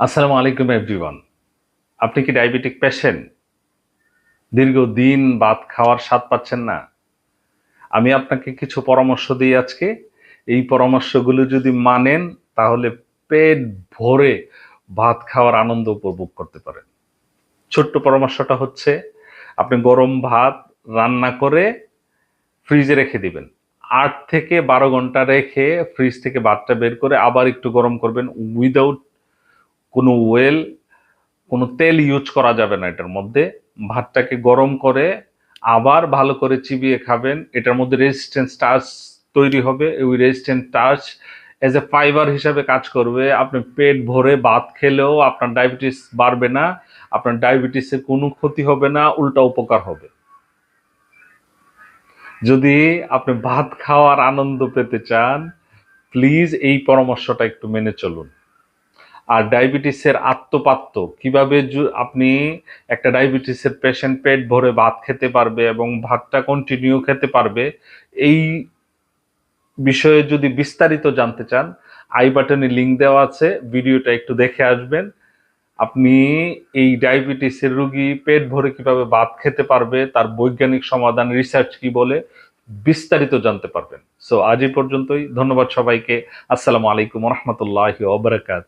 আসসালামু আলাইকুম এভরিওয়ান আপনি কি ডায়াবেটিক পেশেন্ট দীর্ঘদিন ভাত খাওয়ার স্বাদ পাচ্ছেন না। আমি আপনাকে কিছু পরামর্শ দিই আজকে। এই পরামর্শগুলো যদি মানেন, তাহলে পেট ভরে ভাত খাওয়ার আনন্দ উপভোগ করতে পারেন। ছোট্ট পরামর্শটা হচ্ছে, আপনি গরম ভাত রান্না করে ফ্রিজে রেখে দিবেন। আট থেকে বারো ঘণ্টা রেখে ফ্রিজ থেকে ভাতটা বের করে আবার একটু গরম করবেন উইদাউট কোনো ওয়েল, কোনো তেল ইউজ করা যাবে না এটার মধ্যে। ভাতটাকে গরম করে আবার ভালো করে চিবিয়ে খাবেন। এটার মধ্যে রেজিস্ট্যান্স টাচ তৈরি হবে। ওই resistant touch edge a fibre হিসাবে কাজ করবে। আপনি পেট ভরে ভাত খেলেও আপনার ডায়াবেটিস বাড়বে না, আপনার ডায়াবেটিসের কোনো ক্ষতি হবে না, উল্টা উপকার হবে। যদি আপনি ভাত খাওয়ার আনন্দ পেতে চান প্লিজ এই পরামর্শটা একটু মেনে চলুন। আর ডায়াবেটিসের আত্মপাত্য কীভাবে আপনি একটা ডায়াবেটিসের পেশেন্ট পেট ভরে ভাত খেতে পারবে এবং ভাতটা কন্টিনিউ খেতে পারবে, এই বিষয়ে যদি বিস্তারিত জানতে চান, আই বাটনে লিঙ্ক দেওয়া আছে, ভিডিওটা একটু দেখে আসবেন। আপনি এই ডায়াবেটিসের রুগী পেট ভরে কীভাবে ভাত খেতে পারবে, তার বৈজ্ঞানিক সমাধান রিসার্চ কি বলে, বিস্তারিত জানতে পারবেন। সো আজ এই পর্যন্তই। ধন্যবাদ সবাইকে। আসসালামু আলাইকুম রহমতুল্লাহ ওবরাকাত